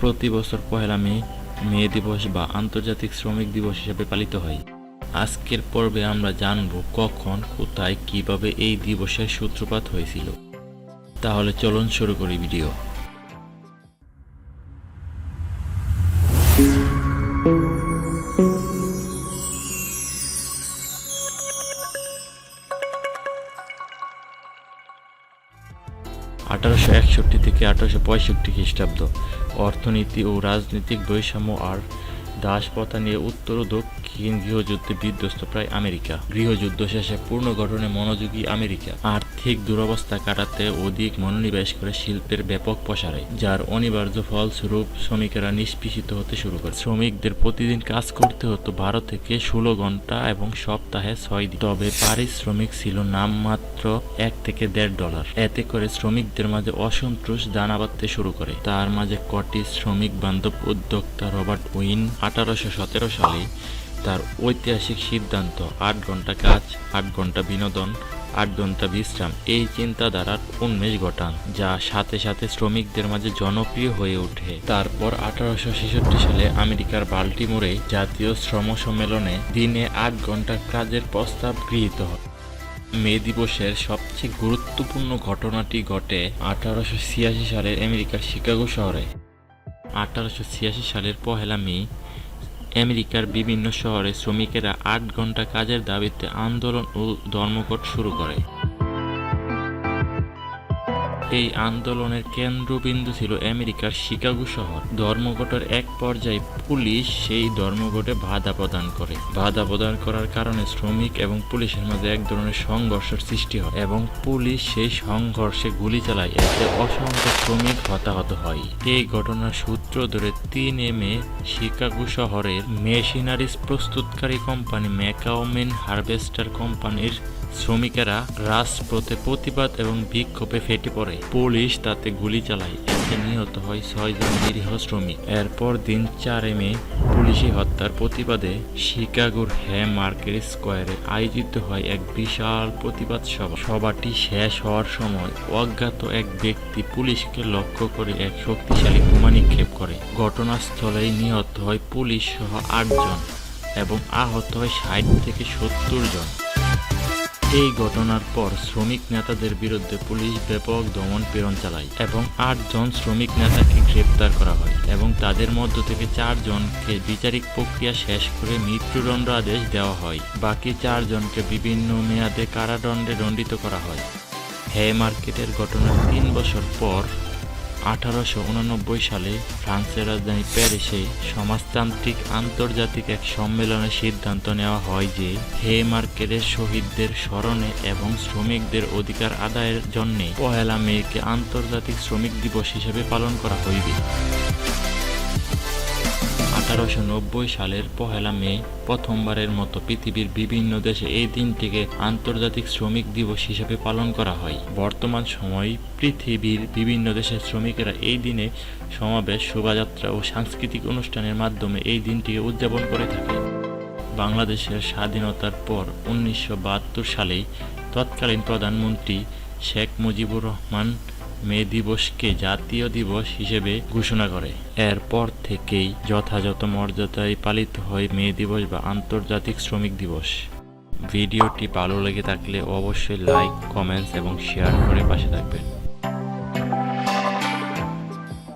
প্রতি বছর পহেলা মে মে দিবস বা আন্তর্জাতিক শ্রমিক দিবস হিসেবে পালিত হয়। আজকের পর্বে আমরা জানব কখন, কোথায়, কীভাবে এই দিবসের সূত্রপাত হয়েছিল। তাহলে চলুন শুরু করি ভিডিও। আঠারোশো একষট্টি থেকে আঠারোশো পঁয়ষট্টি খ্রিস্টাব্দ। অর্থনীতি ও রাজনৈতিক বৈষম্য আর দাসপ্রথা নিয়ে উত্তর ও দক্ষিণ গৃহযুদ্ধে বিধ্বস্ত প্রায় আমেরিকা। গৃহযুদ্ধ শেষে পূর্ণ গঠনে মনোযোগী আমেরিকা। আর্থিক দুরবস্থা কাটাতে অধিক মনোনিবেশ করে শিল্পের ব্যাপক প্রসারে, যার অনিবার্য ফলস্বরূপ শ্রমিকেরা নিষ্পেষিত হতে শুরু করে। শ্রমিকদের প্রতিদিন কাজ করতে হতো বারো থেকে ষোলো ঘণ্টা এবং সপ্তাহে ছয় দিন। তবে পারিশ্রমিক ছিল নামমাত্র এক থেকে দেড় ডলার। এতে করে শ্রমিকদের মাঝে অসন্তোষ দানা বাঁধতে শুরু করে। তার মাঝে কটি শ্রমিক বান্ধব উদ্যোক্তা রবার্ট উইন আঠারোশো সতেরো সালে তার ঐতিহাসিক সিদ্ধান্ত, আট ঘণ্টা কাজ, আট ঘণ্টা বিনোদন, আট ঘণ্টা বিশ্রাম এই চিন্তাধারার উন্মেষ ঘটান, যা সাথে সাথে শ্রমিকদের মাঝে জনপ্রিয় হয়ে ওঠে। তারপর আঠারোশো ছেষট্টি সালে আমেরিকার বাল্টিমোরে জাতীয় শ্রম সম্মেলনে দিনে আট ঘণ্টা কাজের প্রস্তাব গৃহীত হয়। মে দিবসের সবচেয়ে গুরুত্বপূর্ণ ঘটনাটি ঘটে আঠারোশো ছিয়াশি সালের আমেরিকার শিকাগো শহরে। আঠারোশো ছিয়াশি সালের পহেলা মে আমেরিকার বিভিন্ন শহরে শ্রমিকেরা আট ঘণ্টা কাজের দাবিতে আন্দোলন ও ধর্মঘট শুরু করে। এই আন্দোলনের কেন্দ্রবিন্দু ছিল আমেরিকার শিকাগো শহর। ধর্মঘটের এক পর্যায়ে পুলিশ সেই ধর্মঘটে বাধা প্রদান করে। বাধা প্রদান করার কারণে শ্রমিক এবং পুলিশের মাঝে এক ধরনের সংঘর্ষের সৃষ্টি হয় এবং পুলিশ সেই সংঘর্ষে গুলি চালায়। এতে অসংখ্য শ্রমিক হতাহত হয়। এই ঘটনার সূত্র ধরে তিন এম এ শিকাগো শহরের মেশিনারিজ প্রস্তুতকারী কোম্পানি ম্যাকাওমেন হারভেস্টার কোম্পানির শ্রমিকেরা রাজপথে প্রতিবাদ এবং বিক্ষোভে ফেটে পড়ে। পুলিশ তাতে গুলি চালায়, এতে নিহত হয় ছয়জন নিরীহ শ্রমিক। এরপর দিন চারে মে পুলিশি হত্যার প্রতিবাদে শিকাগোর হ্যা মার্কেট স্কোয়ারে আয়োজিত হয় এক বিশাল প্রতিবাদ সভা। সভাটি শেষ হওয়ার সময় অজ্ঞাত এক ব্যক্তি পুলিশকে লক্ষ্য করে এক শক্তিশালী বোমা নিক্ষেপ করে। ঘটনাস্থলেই নিহত হয় পুলিশ সহ আটজন এবং আহত হয় ষাট থেকে সত্তর জন। এই ঘটনার পর শ্রমিক নেতাদের বিরুদ্ধে পুলিশ ব্যাপক দমন প্রেরণ চালায় এবং আটজন শ্রমিক নেতাকে গ্রেপ্তার করা হয় এবং তাদের মধ্য থেকে চারজনকে বিচারিক প্রক্রিয়া শেষ করে মৃত্যুদণ্ড আদেশ দেওয়া হয়। বাকি চারজনকে বিভিন্ন মেয়াদে কারাদণ্ডে দণ্ডিত করা হয়। হে মার্কেটের ঘটনার তিন বছর পর আঠারোশো উননব্বই সালে ফ্রান্সের রাজধানী প্যারিসে সমাজতান্ত্রিক আন্তর্জাতিক এক সম্মেলনে সিদ্ধান্ত নেওয়া হয় যে হে মার্কেটের শহীদদের স্মরণে এবং শ্রমিকদের অধিকার আদায়ের জন্যে পহেলা মেয়েকে আন্তর্জাতিক শ্রমিক দিবস হিসেবে পালন করা হইবে। আঠারোশো নব্বই সালের পহেলা মে প্রথমবারের মতো পৃথিবীর বিভিন্ন দেশে এই দিনটিকে আন্তর্জাতিক শ্রমিক দিবস হিসেবে পালন করা হয়। বর্তমান সময়ে পৃথিবীর বিভিন্ন দেশের শ্রমিকেরা এই দিনে সমাবেশ, শোভাযাত্রা ও সাংস্কৃতিক অনুষ্ঠানের মাধ্যমে এই দিনটিকে উদযাপন করে থাকে। বাংলাদেশের স্বাধীনতার পর উনিশশো বাহাত্তর সালে তৎকালীন প্রধানমন্ত্রী শেখ মুজিবুর রহমান মে দিবসকে জাতীয় দিবস হিসেবে ঘোষণা করে। এরপর থেকেই যথাযথ মর্যাদায় পালিত হয় মে দিবস বা আন্তর্জাতিক শ্রমিক দিবস। ভিডিওটি ভালো লেগে থাকলে অবশ্যই লাইক, কমেন্টস এবং শেয়ার করে পাশে থাকবেন।